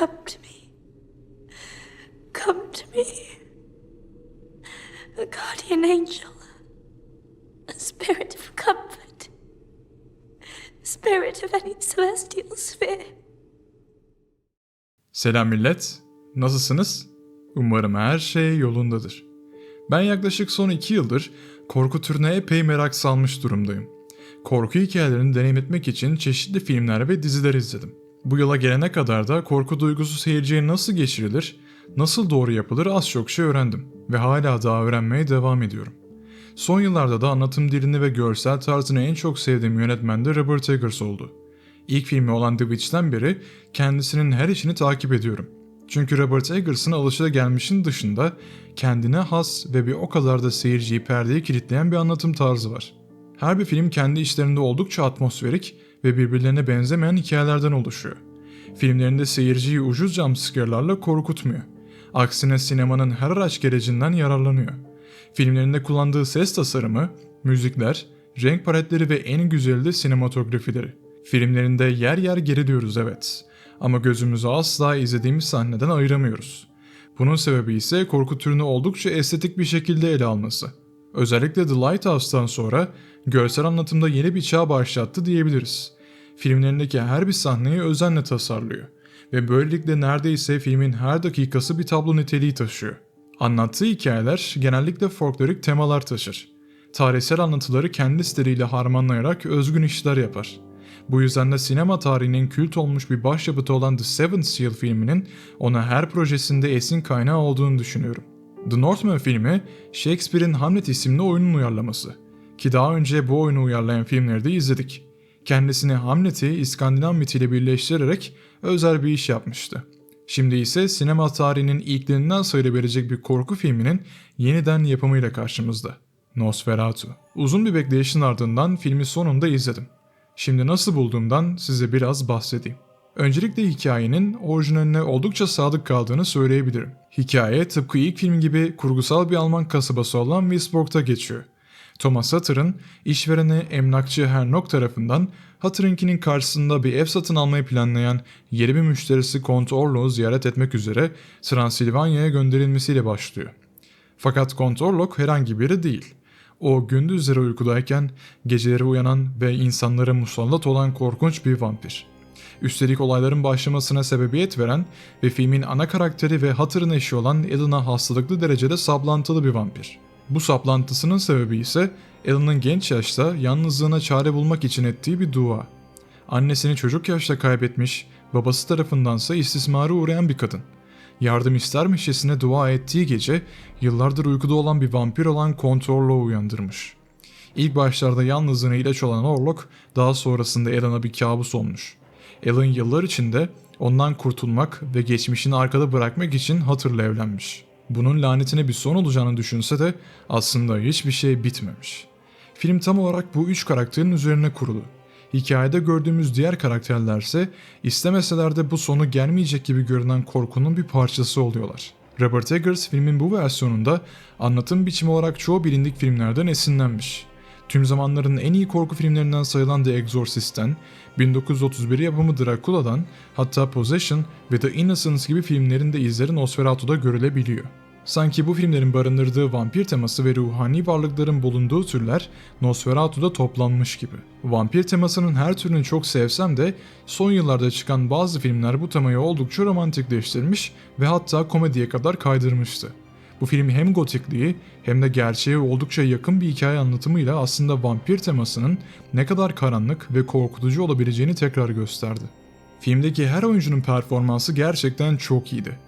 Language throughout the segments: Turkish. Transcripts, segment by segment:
Come to me. Come to me. A guardian angel. A spirit of comfort. Spirit of any celestial sphere. Selam millet. Nasılsınız? Umarım her şey yolundadır. Ben yaklaşık son iki yıldır korku türüne epey merak salmış durumdayım. Korku hikayelerini deneyim etmek için çeşitli filmler ve diziler izledim. Bu yıla gelene kadar da korku duygusu seyirciye nasıl geçirilir, nasıl doğru yapılır az çok şey öğrendim ve hala daha öğrenmeye devam ediyorum. Son yıllarda da anlatım dilini ve görsel tarzını en çok sevdiğim yönetmen de Robert Eggers oldu. İlk filmi olan The Witch'ten beri kendisinin her işini takip ediyorum. Çünkü Robert Eggers'ın alışılagelmişin dışında kendine has ve bir o kadar da seyirciyi perdeye kilitleyen bir anlatım tarzı var. Her bir film kendi içlerinde oldukça atmosferik ve birbirlerine benzemeyen hikayelerden oluşuyor. Filmlerinde seyirciyi ucuz jumpscare'larla korkutmuyor. Aksine sinemanın her araç gerecinden yararlanıyor. Filmlerinde kullandığı ses tasarımı, müzikler, renk paletleri ve en güzeli de sinematografileri. Filmlerinde yer yer geriliyoruz evet. Ama gözümüzü asla izlediğimiz sahneden ayıramıyoruz. Bunun sebebi ise korku türünü oldukça estetik bir şekilde ele alması. Özellikle The Lighthouse'tan sonra görsel anlatımda yeni bir çağ başlattı diyebiliriz. Filmlerindeki her bir sahneyi özenle tasarlıyor ve böylelikle neredeyse filmin her dakikası bir tablo niteliği taşıyor. Anlattığı hikayeler genellikle folklorik temalar taşır. Tarihsel anlatıları kendi stiliyle harmanlayarak özgün işler yapar. Bu yüzden de sinema tarihinin kült olmuş bir başyapıtı olan The Seventh Seal filminin ona her projesinde esin kaynağı olduğunu düşünüyorum. The Northman filmi, Shakespeare'in Hamlet isimli oyunun uyarlaması. Ki daha önce bu oyunu uyarlayan filmleri de izledik. Kendisini Hamlet'i İskandinav mitiyle birleştirerek özel bir iş yapmıştı. Şimdi ise sinema tarihinin ilklerinden sayılabilecek bir korku filminin yeniden yapımıyla karşımızda. Nosferatu. Uzun bir bekleyişin ardından filmi sonunda izledim. Şimdi nasıl bulduğumdan size biraz bahsedeyim. Öncelikle hikayenin orijinaline oldukça sadık kaldığını söyleyebilirim. Hikaye tıpkı ilk film gibi kurgusal bir Alman kasabası olan Wisborg'ta geçiyor. Thomas Hatter'ın işvereni emlakçı Hernok tarafından Hatter'ınkinin karşısında bir ev satın almayı planlayan yeni bir müşterisi Kont Orlok'u ziyaret etmek üzere Transilvanya'ya gönderilmesiyle başlıyor. Fakat Kont Orlok herhangi biri değil. O gündüzleri uykudayken geceleri uyanan ve insanlara musallat olan korkunç bir vampir. Üstelik olayların başlamasına sebebiyet veren ve filmin ana karakteri ve hatırın eşi olan Elena hastalıklı derecede saplantılı bir vampir. Bu saplantısının sebebi ise Alan'ın genç yaşta yalnızlığına çare bulmak için ettiği bir dua. Annesini çocuk yaşta kaybetmiş, babası tarafındansa istismara uğrayan bir kadın. Yardım istermişçesine dua ettiği gece yıllardır uykuda olan bir vampir olan Kont Orlok'u uyandırmış. İlk başlarda yalnızlığına ilaç olan Orlok daha sonrasında Alan'a bir kabus olmuş. Alan yıllar içinde ondan kurtulmak ve geçmişini arkada bırakmak için hatırla evlenmiş. Bunun lanetine bir son olacağını düşünse de aslında hiçbir şey bitmemiş. Film tam olarak bu üç karakterin üzerine kurulu. Hikayede gördüğümüz diğer karakterlerse istemeseler de bu sonu gelmeyecek gibi görünen korkunun bir parçası oluyorlar. Robert Eggers filmin bu versiyonunda anlatım biçimi olarak çoğu bilindik filmlerden esinlenmiş. Tüm zamanların en iyi korku filmlerinden sayılan The Exorcist'ten, 1931 yapımı Dracula'dan, hatta Possession ve The Innocents gibi filmlerin de izleri Nosferatu'da görülebiliyor. Sanki bu filmlerin barındırdığı vampir teması ve ruhani varlıkların bulunduğu türler Nosferatu'da toplanmış gibi. Vampir temasının her türünü çok sevsem de son yıllarda çıkan bazı filmler bu temayı oldukça romantikleştirmiş ve hatta komediye kadar kaydırmıştı. Bu film hem gotikliği hem de gerçeğe oldukça yakın bir hikaye anlatımıyla aslında vampir temasının ne kadar karanlık ve korkutucu olabileceğini tekrar gösterdi. Filmdeki her oyuncunun performansı gerçekten çok iyiydi.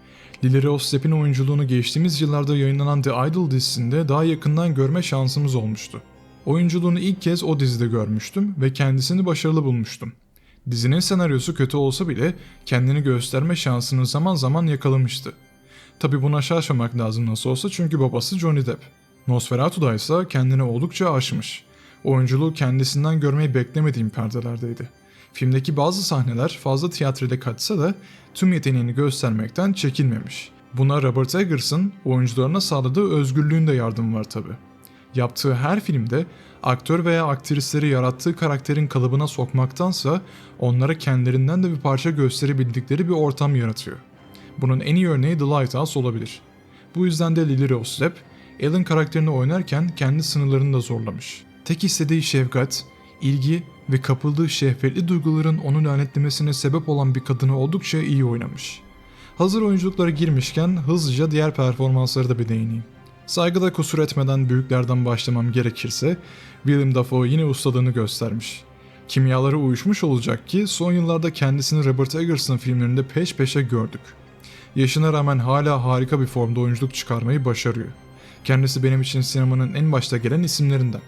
Lily Rose Depp'in oyunculuğunu geçtiğimiz yıllarda yayınlanan The Idol dizisinde daha yakından görme şansımız olmuştu. Oyunculuğunu ilk kez o dizide görmüştüm ve kendisini başarılı bulmuştum. Dizinin senaryosu kötü olsa bile kendini gösterme şansını zaman zaman yakalamıştı. Tabi buna şaşmamak lazım nasıl olsa çünkü babası Johnny Depp. Nosferatu'da ise kendini oldukça aşmış. Oyunculuğu kendisinden görmeyi beklemediğim perdelerdeydi. Filmdeki bazı sahneler fazla tiyatrile kaçsa da tüm yeteneğini göstermekten çekinmemiş. Buna Robert Eggers'ın oyuncularına sağladığı özgürlüğün de yardım var tabi. Yaptığı her filmde aktör veya aktrisleri yarattığı karakterin kalıbına sokmaktansa onlara kendilerinden de bir parça gösterebildikleri bir ortam yaratıyor. Bunun en iyi örneği The Lighthouse olabilir. Bu yüzden de Lily Rose Depp, Ellen karakterini oynarken kendi sınırlarını da zorlamış. Tek istediği şefkat, ilgi ve kapıldığı şehvetli duyguların onu lanetlemesine sebep olan bir kadını oldukça iyi oynamış. Hazır oyunculuklara girmişken hızlıca diğer performansları da bir değineyim. Saygıda kusur etmeden büyüklerden başlamam gerekirse William Dafoe yine ustalığını göstermiş. Kimyaları uyuşmuş olacak ki son yıllarda kendisini Robert Eggerson filmlerinde peş peşe gördük. Yaşına rağmen hala harika bir formda oyunculuk çıkarmayı başarıyor. Kendisi benim için sinemanın en başta gelen isimlerinden.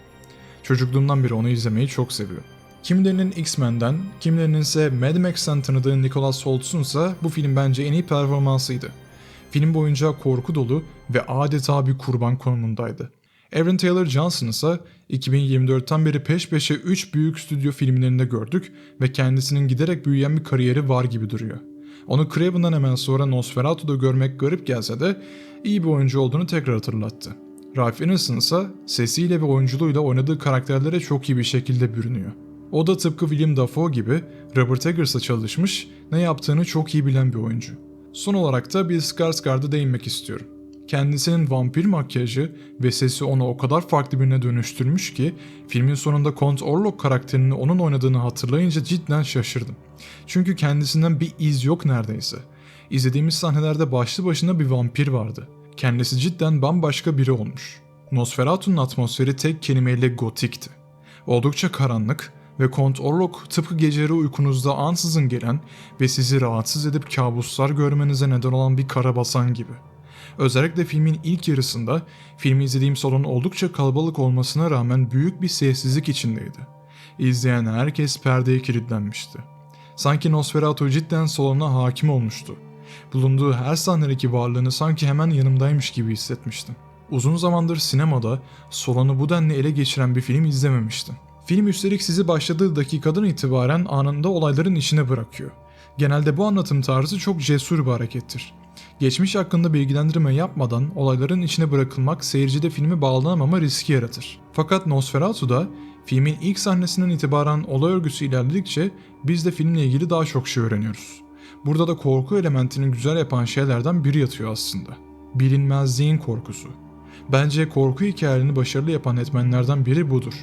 Çocukluğumdan beri onu izlemeyi çok seviyor. Kimilerinin X-Men'den, kimilerinin ise Mad Max'ten tanıdığı Nicholas Holtz'un ise bu film bence en iyi performansıydı. Film boyunca korku dolu ve adeta bir kurban konumundaydı. Aaron Taylor Johnson ise 2024'ten beri peş peşe 3 büyük stüdyo filmlerinde gördük ve kendisinin giderek büyüyen bir kariyeri var gibi duruyor. Onu Craven'dan hemen sonra Nosferatu'da görmek garip gelse de iyi bir oyuncu olduğunu tekrar hatırlattı. Ralph Ineson ise sesiyle ve oyunculuğuyla oynadığı karakterlere çok iyi bir şekilde bürünüyor. O da tıpkı William Dafoe gibi Robert Eggers'la çalışmış, ne yaptığını çok iyi bilen bir oyuncu. Son olarak da Bill Skarsgård'a değinmek istiyorum. Kendisinin vampir makyajı ve sesi onu o kadar farklı birine dönüştürmüş ki filmin sonunda Count Orlok karakterini onun oynadığını hatırlayınca cidden şaşırdım. Çünkü kendisinden bir iz yok neredeyse. İzlediğimiz sahnelerde başlı başına bir vampir vardı. Kendisi cidden bambaşka biri olmuş. Nosferatu'nun atmosferi tek kelimeyle gotikti. Oldukça karanlık ve Kont Orlok tıpkı geceleri uykunuzda ansızın gelen ve sizi rahatsız edip kabuslar görmenize neden olan bir karabasan gibi. Özellikle filmin ilk yarısında filmi izlediğim salon oldukça kalabalık olmasına rağmen büyük bir sessizlik içindeydi. İzleyen herkes perdeye kilitlenmişti. Sanki Nosferatu cidden salona hakim olmuştu. Bulunduğu her sahnedeki varlığını sanki hemen yanımdaymış gibi hissetmiştim. Uzun zamandır sinemada salonu bu denli ele geçiren bir film izlememiştim. Film üstelik sizi başladığı dakikadan itibaren anında olayların içine bırakıyor. Genelde bu anlatım tarzı çok cesur bir harekettir. Geçmiş hakkında bilgilendirme yapmadan olayların içine bırakılmak seyircide filmi bağlanamama riski yaratır. Fakat Nosferatu'da filmin ilk sahnesinden itibaren olay örgüsü ilerledikçe biz de filmle ilgili daha çok şey öğreniyoruz. Burada da korku elementini güzel yapan şeylerden biri yatıyor aslında. Bilinmezliğin korkusu. Bence korku hikayelerini başarılı yapan etmenlerden biri budur.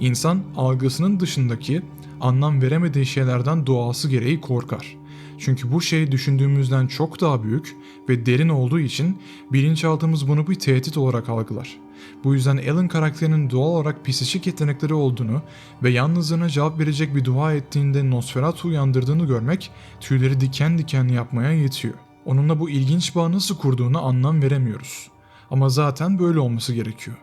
İnsan algısının dışındaki anlam veremediği şeylerden doğası gereği korkar. Çünkü bu şey düşündüğümüzden çok daha büyük ve derin olduğu için bilinçaltımız bunu bir tehdit olarak algılar. Bu yüzden Alan karakterinin doğal olarak psikik yetenekleri olduğunu ve yalnızlığına cevap verecek bir dua ettiğinde Nosferatu uyandırdığını görmek tüyleri diken diken yapmaya yetiyor. Onunla bu ilginç bağı nasıl kurduğunu anlam veremiyoruz. Ama zaten böyle olması gerekiyor.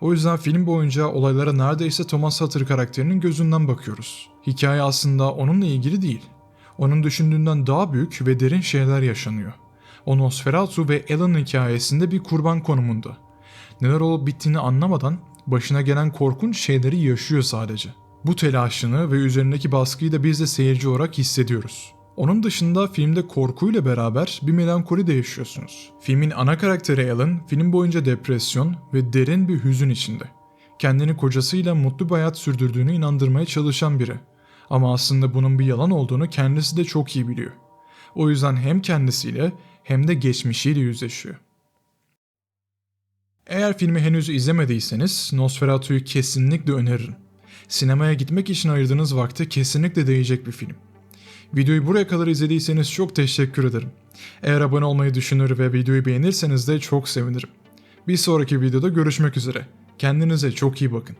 O yüzden film boyunca olaylara neredeyse Thomas Hutter karakterinin gözünden bakıyoruz. Hikaye aslında onunla ilgili değil. Onun düşündüğünden daha büyük ve derin şeyler yaşanıyor. O Nosferatu ve Alan hikayesinde bir kurban konumunda. Neler olup bittiğini anlamadan başına gelen korkunç şeyleri yaşıyor sadece. Bu telaşını ve üzerindeki baskıyı da biz de seyirci olarak hissediyoruz. Onun dışında filmde korkuyla beraber bir melankoli de yaşıyorsunuz. Filmin ana karakteri Alan film boyunca depresyon ve derin bir hüzün içinde. Kendini kocasıyla mutlu bir hayat sürdürdüğünü inandırmaya çalışan biri. Ama aslında bunun bir yalan olduğunu kendisi de çok iyi biliyor. O yüzden hem kendisiyle hem de geçmişiyle yüzleşiyor. Eğer filmi henüz izlemediyseniz Nosferatu'yu kesinlikle öneririm. Sinemaya gitmek için ayırdığınız vakte kesinlikle değecek bir film. Videoyu buraya kadar izlediyseniz çok teşekkür ederim. Eğer abone olmayı düşünür ve videoyu beğenirseniz de çok sevinirim. Bir sonraki videoda görüşmek üzere. Kendinize çok iyi bakın.